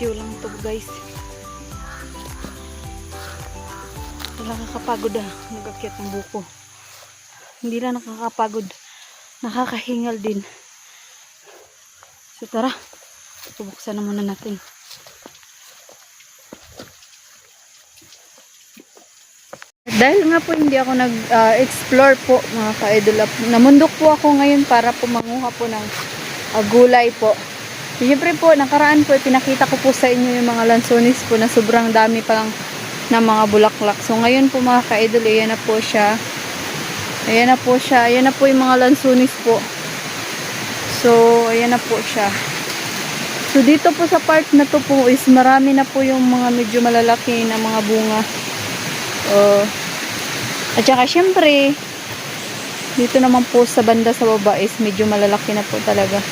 Bisyo lang to guys. Wala nakakapagod ah. Nagakyat ng buko. Hindi lang nakakapagod. Nakakahingal din. So tara. Bubuksan na muna natin. Dahil nga po hindi ako nag-explore po mga ka-idol. Namundok po ako ngayon para po manguha po ng ah, gulay po. Siyempre po, nakaraan po, pinakita ko po sa inyo yung mga lansonis po na sobrang dami pa lang ng mga bulaklak. So ngayon po mga ka-idol, ayan na po siya. Ayan na po siya. Ayan na po yung mga lansonis po. So, ayan na po siya. So dito po sa part na to po is marami na po yung mga medyo malalaki na mga bunga. Oh. At saka syempre, dito naman po sa banda sa baba is medyo malalaki na po talaga.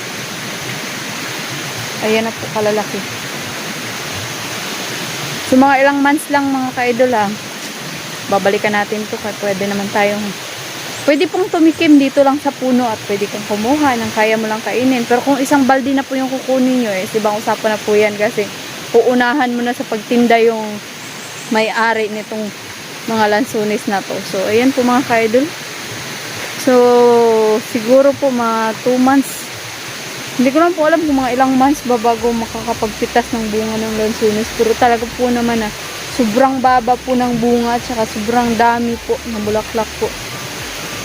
Ayan na po kalalaki. So mga ilang months lang mga ka-idol ha. Babalikan natin to kaya pwede naman tayong Pwede pong tumikim dito lang sa puno at pwede kang kumuha ng kaya mo lang kainin. Pero kung isang baldi na po yung kukunin nyo, eh, ibang usapan na po yan kasi uunahan mo na sa pagtinda yung may-ari nitong mga lansunis na to. So, ayan po mga ka-idol. So, siguro po mga 2 months. Hindi ko lang po alam kung mga ilang months ba bago makakapagpitas ng bunga ng lansunis. Pero talaga po naman na sobrang baba po ng bunga at saka sobrang dami po ng bulaklak po.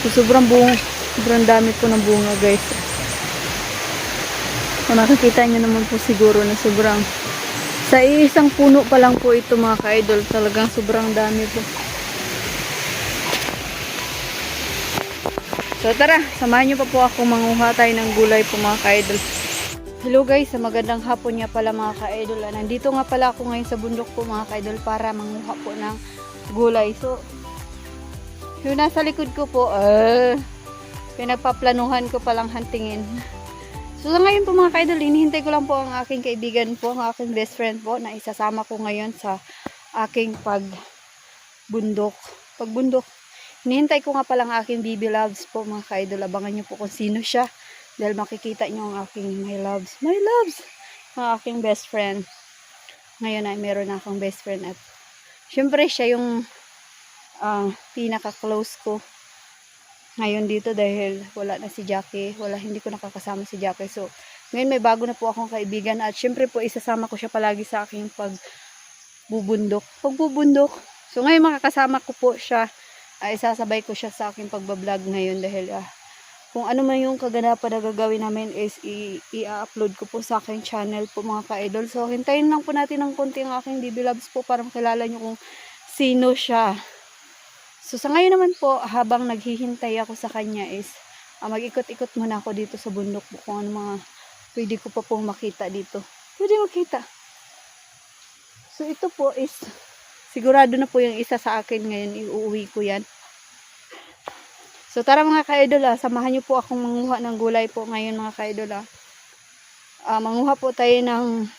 So, sobrang bunga, sobrang dami po ng bunga guys. So, nakikita nyo naman po siguro na sobrang sa isang puno pa lang po ito mga ka-idol. Talagang sobrang dami po. So tara, samahan nyo pa po ako manguha tayo ng gulay po mga ka-idol. Hello guys, magandang hapon nga pala mga ka-idol. Ah, Nandito nga pala ako ngayon sa bundok po mga ka-idol para manguha po ng gulay. So, yung nasa likod ko po, ah, pinagpaplanuhan ko palang hantingin. So sa ngayon po mga ka-idol, hinihintay ko lang po ang aking kaibigan po, ang aking best friend po na isasama ko ngayon sa aking pagbundok. Pagbundok. Hinihintay ko nga palang aking baby loves po mga ka-idol. Abangan nyo po kung sino siya. Dahil makikita nyo ang aking my loves. My loves! Ang aking best friend. Ngayon ay meron na akong best friend at syempre siya yung ah, pinaka-close ko ngayon dito dahil wala na si Jackie. Wala, hindi ko nakakasama si Jackie. So, ngayon may bago na po akong kaibigan at syempre po isasama ko siya palagi sa aking pagbubundok. Pagbubundok. So, ngayon makakasama ko po siya. Ay, isasabay ko siya sa aking pagbablog ngayon dahil ah, kung ano man yung kaganapan na gagawin namin is i-upload ko po sa aking channel po mga ka-idol. So, hintayin lang po natin ng konti ang aking BB Loves po para makilala nyo kung sino siya. So, sa ngayon naman po, habang naghihintay ako sa kanya is, ah, mag-ikot-ikot muna ako dito sa bundok po kung ano mga pwede ko pa pong makita dito. Pwede makita. So, ito po is, sigurado na po yung isa sa akin ngayon, iuwi ko yan. So, tara mga ka-idol ah, samahan niyo po akong manguha ng gulay po ngayon mga ka-idol ah. Ah, manguha po tayo ng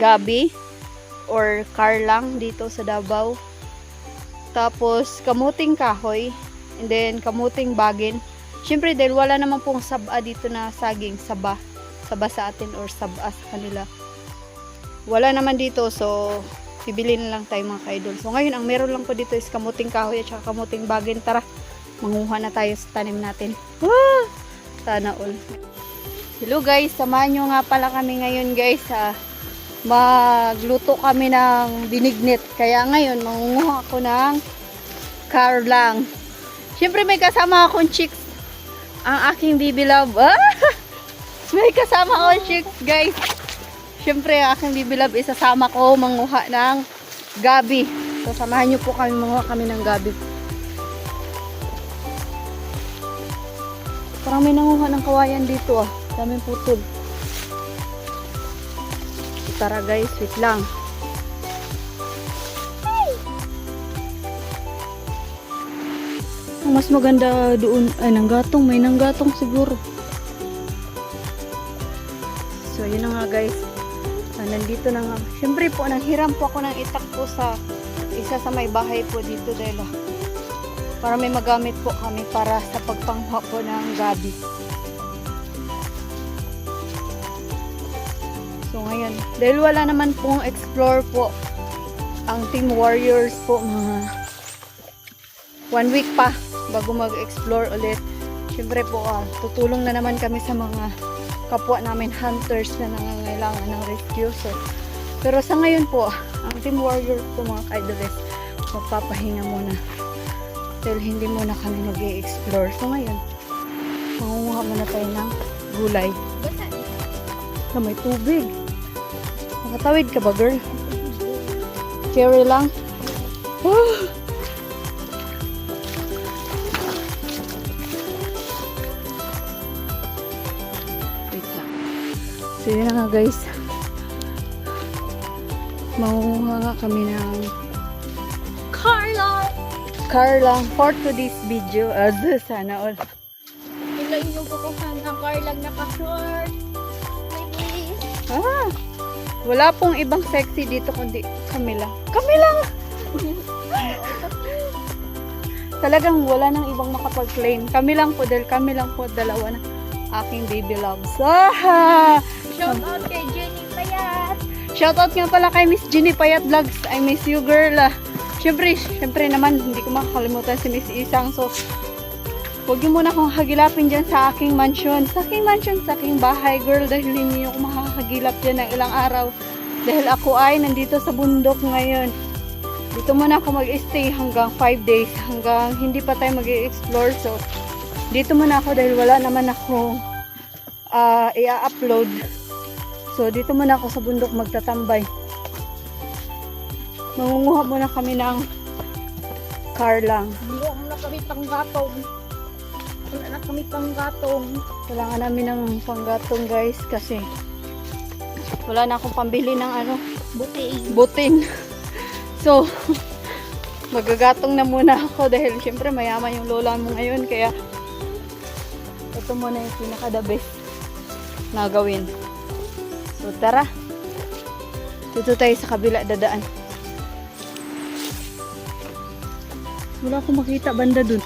gabi or karlang dito sa Davao. Tapos, kamuting kahoy. And then, kamuting bagin. Siyempre, dahil wala naman pong saba dito na saging. Saba. Saba sa atin or saba sa kanila. Wala naman dito. So, bibili na lang tayo mga ka-idol. So, ngayon, ang meron lang po dito is kamuting kahoy at saka kamuting bagin. Tara, manguha na tayo sa tanim natin. Ah! Sana all. Hello guys, samahan nyo nga pala kami ngayon guys. Ah, magluto kami ng binignit. Kaya ngayon, mangunguha ako ng karlang. Siyempre may kasama akong chicks. Ang aking baby love. Ah! May kasama akong chicks guys. Siyempre aking love isasama ko manguha ng gabi. So samahan nyo po kami manguha kami ng gabi. Parang may nanguha ng kawayan dito ah. Daming putol. Tara guys, wait lang. Ang mas maganda doon ay nanggatong, may nanggatong siguro. So yun na nga guys. Nandito na nga. Siyempre po, nanghiram po ako ng itak po sa isa sa may bahay po dito dahil ah, para may magamit po kami para sa pagpangha po ng gabi. So ngayon, dahil wala naman pong explore po ang Team Warriors po mga one week pa bago mag-explore ulit. Siyempre po, ah, tutulong na naman kami sa mga kapwa namin hunters na nangangailangan ng rescue. So, pero sa ngayon po, ang Team Warriors po mga kaidoles, magpapahinga muna. Dahil hindi muna kami mag explore So ngayon, mangunguha muna tayo ng gulay. Na may tubig. Nakatawid ka ba, girl? Carry lang. Oh! So yun na nga guys. Mangunguha nga kami ng Carla! car lang for today's video. Uh, sana all. Ila inyong kukuhan ng Carlang naka-short. Ah, wala pong ibang sexy dito kundi kami lang. Kami lang! Talagang wala nang ibang makapag-claim. Kami lang po dahil kami lang po dalawa na aking baby loves. Ah! Shout out kay Jenny Payat. Shoutout nga pala kay Miss Ginny Payat Vlogs. I miss you girl. Siyempre, siyempre naman, hindi ko makakalimutan si Miss Isang. So, huwag niyo muna akong hagilapin dyan sa aking mansion. Sa aking mansion, sa aking bahay girl. Dahil hindi niyo ako makakagilap dyan ng ilang araw. Dahil ako ay nandito sa bundok ngayon. Dito muna ako mag-stay hanggang 5 days. Hanggang hindi pa tayo mag-explore. So, dito muna ako dahil wala naman akong ah, i-upload. So, dito muna ako sa bundok magtatambay. Mangunguha muna kami ng car lang. Hindi na kami panggatong. Wala na kami panggatong. Kailangan namin ng panggatong guys kasi wala na akong pambili ng ano, Buti. butin. So, magagatong na muna ako dahil syempre mayaman yung lola mo ngayon kaya ito muna yung pinaka the best na gawin. So, tara. Dito tayo sa kabila dadaan. Wala akong makita banda dun.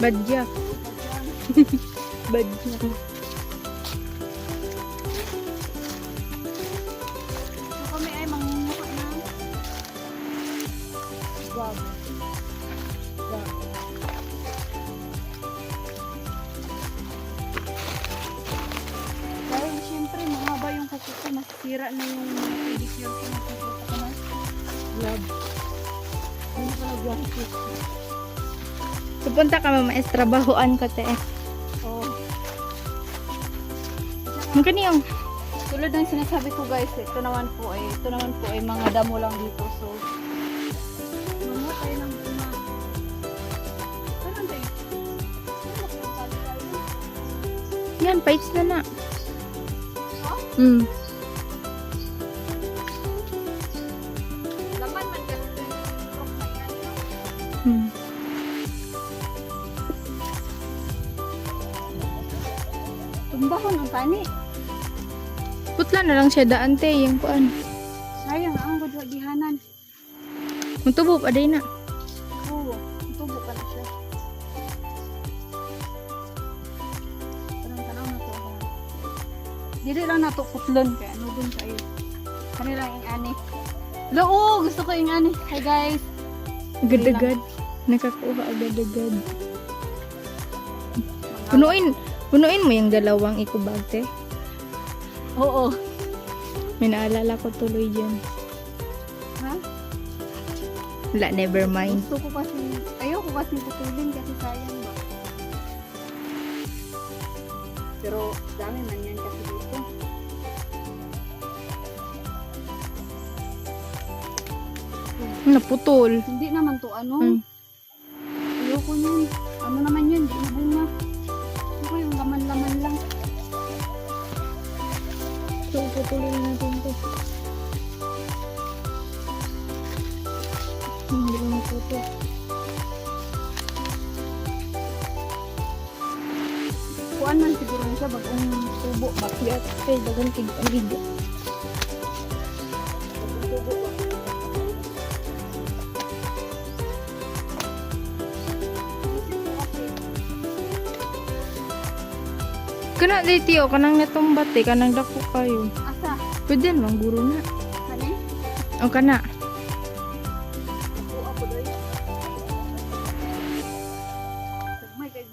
Badya. Badya. Pupunta ka mama, trabahoan ka te. Oh. Mungkin yung Tulad ng sinasabi ko guys, ito naman po ay ito naman po ay mga damo lang dito. So mga tayo ng mga Ano yan, page na na. Oh? Hmm. Putla na lang siya daan te, yung kuan. Sayang ang gudwa gihanan. Mutubo pa din na. Oo, tubo pa na siya. Parang tanaw na to. Dili lang na to putlon kaya ano dun kayo. Kanilang ing ani. Loo, gusto ko ing ani. Hi guys. Agad-agad. Nakakuha agad-agad. Punuin, punuin mo yung dalawang ikubag te. Oo. May naalala ko tuloy dyan. Ha? Wala, never mind. Gusto ko kasi, ayoko kasi putulin kasi sayang ba. Pero dami man yan kasi dito. Naputol. Hindi naman to ano. Hmm. Ayoko niyan. Ano naman yun, di pupulin natin to. Hindi ko na po to. Kuan man siguro siya bagong tubo. Bakyat. Ay, dagan tig ang video. Kana di tiyo, kanang natumbat eh, kanang dako kayo. Asa? Pwede naman guro na. Kani? O kana. Ako ako doy. May kay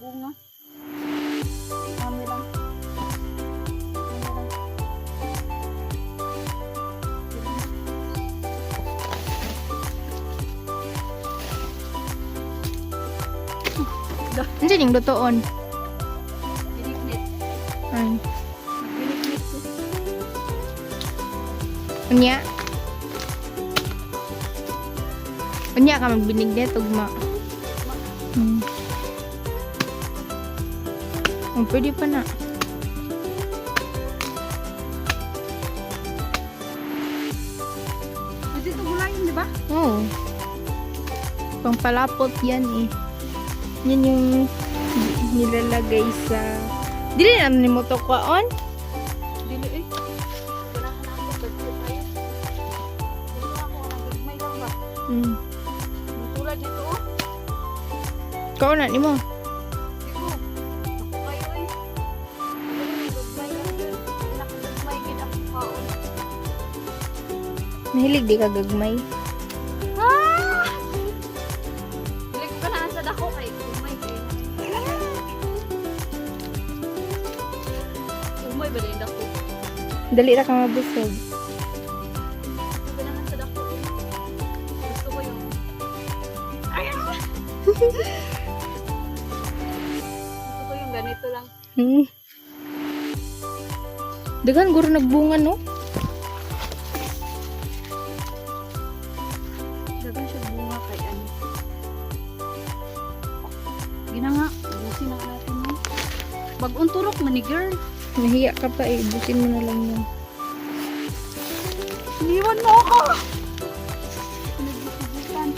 Unya. Unya ka magbinignet, ugma. Hmm. Oh, pwede pa na. Pwede ito gulayin, di ba? Oo. Pangpalapot yan eh. Yan yung nilalagay sa... Dili naman ni mo to kwaon. Gid ako kaon. Mahilig di ka gagmay. Ah! Dili ko kanaan sa dako kay umay kay. Umay ba din dako? Dali ra ka mabusog. Gusto ko yung Gusto Hmm. Dagan guro nagbunga no? Dagan siya bunga kay ano. Gina nga, ubusin na natin mo. Bagong turok man ni girl. Nahiya ka pa eh. Busin mo na lang yan. Iniwan mo ako! Nagbisibukan.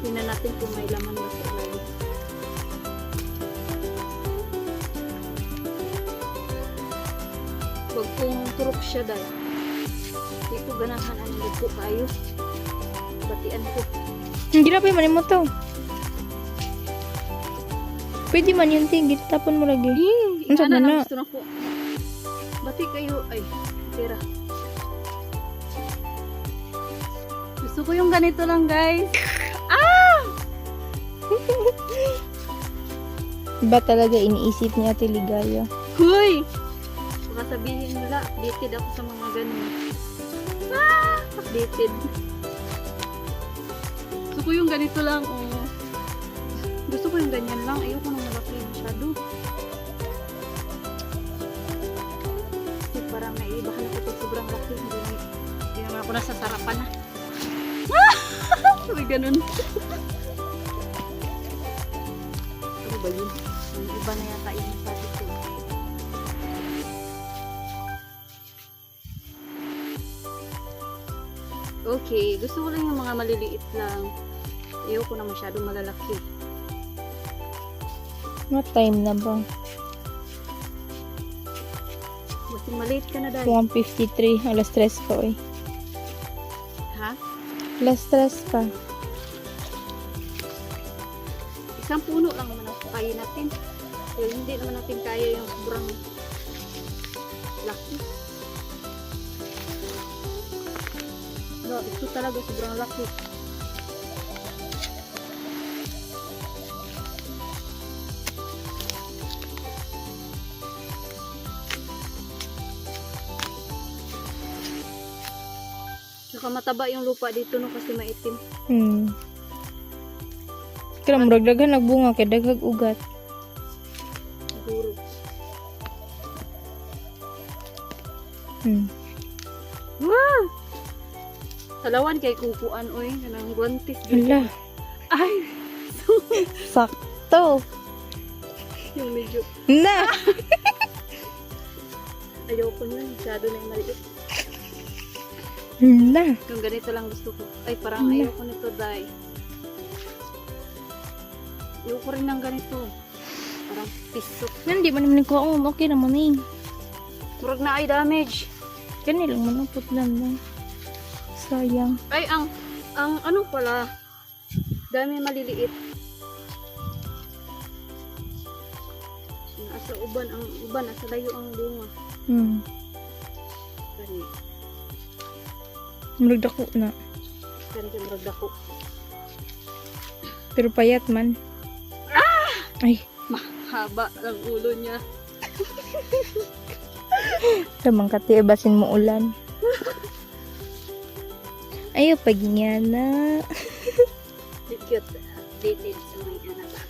Tingnan natin kung may laman ba sa turok siya dahil. Ko ganahan ang lupo kayo. Batian ko. Na pa yung mo to. Pwede man yun, ting. Tapon mo lagi. Ang sama ana na. na gusto na ko. Bati kayo, ay, tira. Gusto ko yung ganito lang, guys. Ba talaga iniisip ni Ate Ligaya? Huy! Baka sabihin nila, updated ako sa mga ganun. Ah! Updated. Gusto ko yung ganito lang, oh. Gusto ko yung ganyan lang. Ayoko nang malaki masyado. Kasi parang naiibahan ako pag sobrang laki. Hindi, na, hindi naman ako nasasarapan na. Ah! May ganun. ano ba yun? Ang iba na yata yung Okay, gusto ko lang yung mga maliliit lang. Ayoko na masyadong malalaki. What time na ba? Kasi maliit ka na dahil. 1.53. Alas stress pa eh. Ha? Alas stress pa. Isang puno lang naman ang kaya natin. Pero hindi naman natin kaya yung sobrang laki. No, ito talaga sobrang laki. Saka mataba yung lupa dito no kasi maitim. Hmm. Kaya murag daghan nagbunga kay daghag ugat. Siguro. Hmm. Wow! Talawan kay kukuan oy kanang guantes. Hala, Ay, sakto. yung medyo Na! Ayoko yun. Masyado na yung maliit. Hala. Yung ganito lang gusto ko. Ay, parang Wala. ayoko nito, Day. Ayoko rin ng ganito. Parang pisok. Hindi mo naman ko. Okay naman eh. Murag na ay damage. Ganun lang manapot lang lang. Sayang. Ay, ang, ang ano pala, dami maliliit. Nasa uban, ang uban, nasa layo ang bunga. Hmm. Kani, Murag dako na. kani siya murag dako. Pero payat man. Ay, Haba ang ulo niya. tamang kati, basin mo ulan. Ayaw pag niya na. Cute. Dated sa mga anak.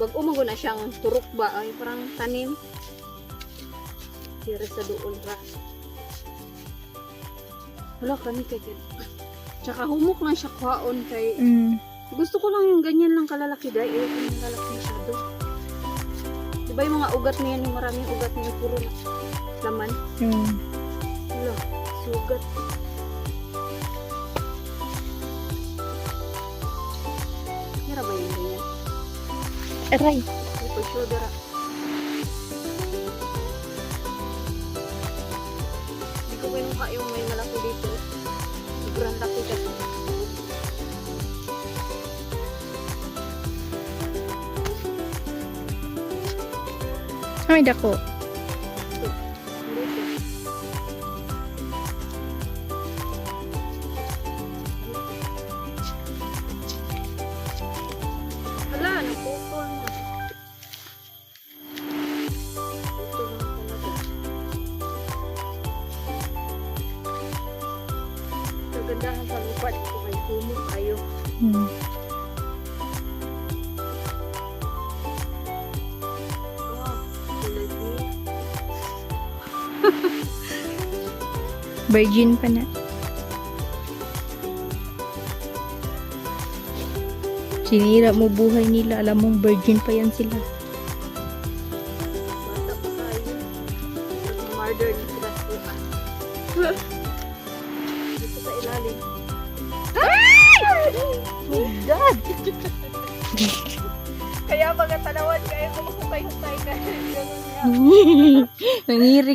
Bag umago na siyang turok ba? Ay, parang tanim. Tira sa doon ra. Wala kani kay Tsaka humok na siya kwaon kay Mm. Gusto ko lang yung ganyan lang kalalaki dahil ayoko yung lalaki masyado. Diba yung mga ugat niya, yung maraming ugat niya, puro na laman. Mm. Sugat. Hira ba yung ganyan? Aray. Ko sure, dara. Hindi ko kinuha yung may malaki dito. Sobrang laki kasi. Ay, dako. Hindi humok kayo. Hmm. Virgin pa na. Sinira mo buhay nila. Alam mong virgin pa yan sila.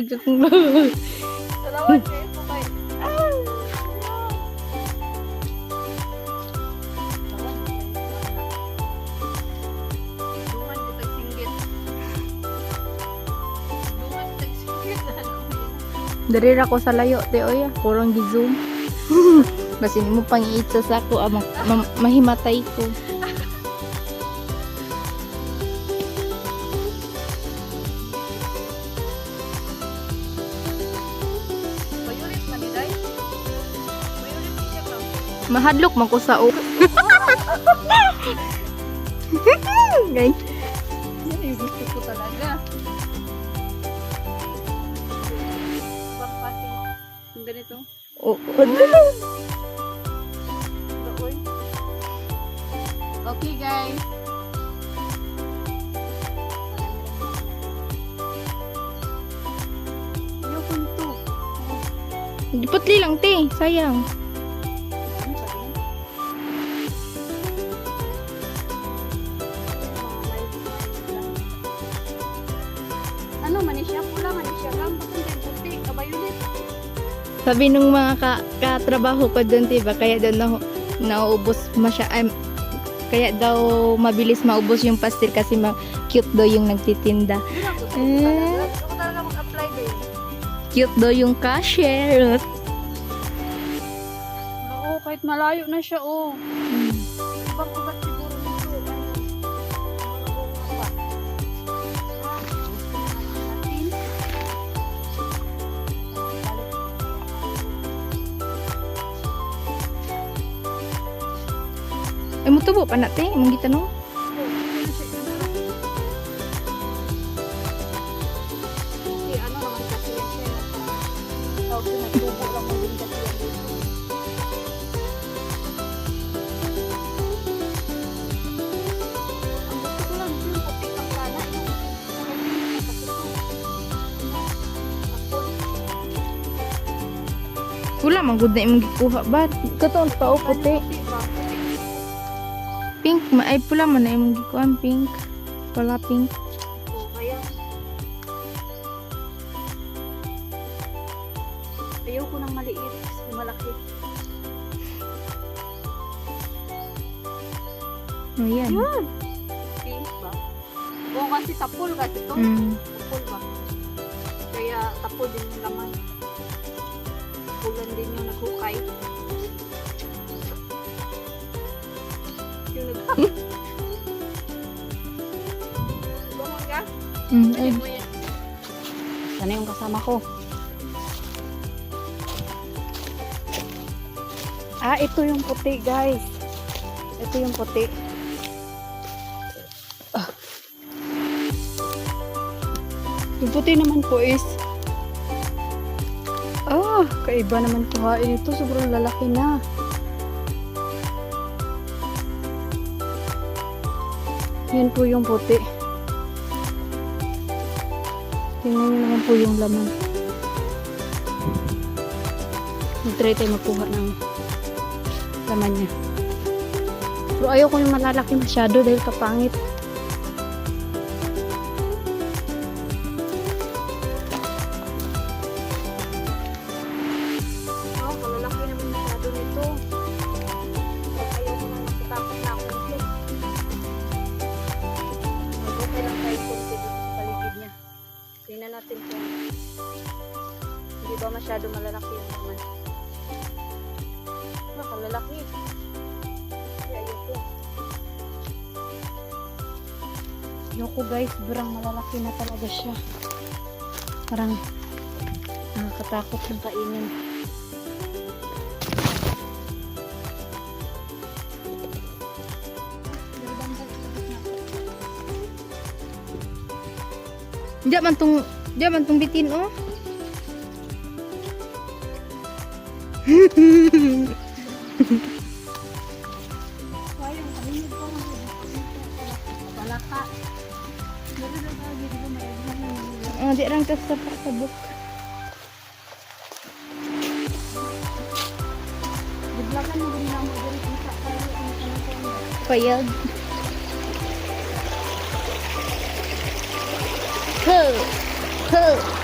Nangirig akong Tanawan kayo. Ah! Dungan ko tagsinggit. Dungan ko sa layo, te oya. Kurang gi-zoom. Basin mo pang iitsa sa ako, ah, ma- ma- mahimatay ko. Mahadlok man ko sa o. Gay. Yan yung gusto ko talaga. Backpacking. Yung ganito. O, o, Baoy. Okay guys. Ayoko nito. Putli lang, te. Sayang. Sabi nung mga ka katrabaho ko doon, diba? Kaya daw na, nauubos masya, ay, kaya daw mabilis maubos yung pastil kasi ma cute daw yung nagtitinda. Eh. Cute daw yung cashier. Oo, kahit malayo na siya, oh. tubuh panak teh mung kita nu Pula manggudna imong gikuha ba? Katong tao puti. Ba? Pink ma ay pula man na imong gikuha pink. Wala pink. O, kaya. Ayoko ng maliit. Ko malaki. Ayan. Yun. Pink ba? O, kasi tapol kasi to. Mm. Tapol ba? Kaya tapol din yung laman. Tapulan din yung naghukay. Mm. Ay. Sana yung kasama ko. Ah, ito yung puti, guys. Ito yung puti. Ah. Yung puti naman po is Ah, kaiba naman kuhain ito. Sobrang lalaki na. Yan po yung puti. Tingnan nyo naman po yung laman. Mag-try tayo magkuha ng laman niya. Pero ayaw ko yung malalaki masyado dahil kapangit. Hindi ba masyado malalaki yung naman. Nakalalaki. Kaya ayoko. Ayoko guys, sobrang malalaki na talaga siya. Parang nakakatakot ng kainin. Diya man tong diya man tong bitin oh. Lang. Oh, di rang tas sa pasabok. Biglakan mo din lang mo dito sa kayo ang kanang Payag. Huh. Huh.